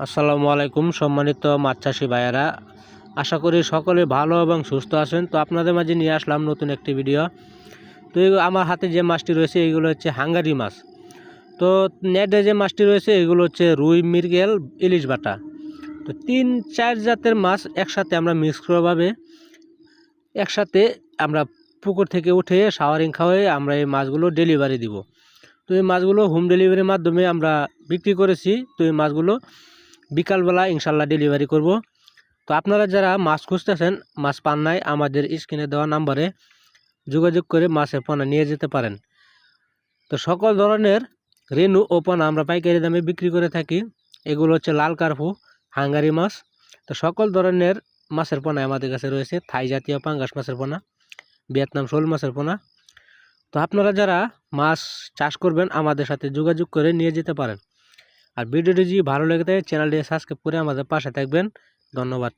আসসালামু আলাইকুম, সম্মানিত মাছ চাষি ভাইয়েরা। আশা করি সকলে ভালো এবং সুস্থ আছেন। তো আপনাদের মাঝে নিয়ে আসলাম নতুন একটি ভিডিও। তো আমার হাতে যে মাছটি রয়েছে, এগুলো হচ্ছে হাঙ্গারি মাছ। তো নেটে যে মাছটি রয়েছে, এগুলো হচ্ছে রুই, মৃগেল, ইলিশ বাটা। তো তিন, চার জাতের মাছ একসাথে আমরা মিক্স করাভাবে একসাথে আমরা পুকুর থেকে উঠে শাওয়ারিং খাওয়াই, আমরা এই মাছগুলো ডেলিভারি দিব। তো এই মাছগুলো হোম ডেলিভারির মাধ্যমে আমরা বিক্রি করেছি। তো এই মাছগুলো বিকালবেলা ইনশাল্লাহ ডেলিভারি করব। তো আপনারা যারা মাছ খুঁজতেছেন, মাছ পান নাই, আমাদের স্ক্রিনে দেওয়া নাম্বারে যোগাযোগ করে মাছের পোনা নিয়ে যেতে পারেন। তো সকল ধরনের রেনু ও পোনা আমরা পাইকারি দামে বিক্রি করে থাকি। এগুলো হচ্ছে লাল কার্পু, হাঙ্গারি মাছ। তো সকল ধরনের মাছের পোনা আমাদের কাছে রয়েছে। থাই জাতীয় পাঙ্গাস মাছের পোনা, ভিয়েতনাম শোল মাছের পোনা। তো আপনারা যারা মাছ চাষ করবেন, আমাদের সাথে যোগাযোগ করে নিয়ে যেতে পারেন। আর ভিডিওটি যদি ভালো লেগে থাকে চ্যানেলটি সাবস্ক্রাইব করে আমাদের পাশে থাকবেন। ধন্যবাদ।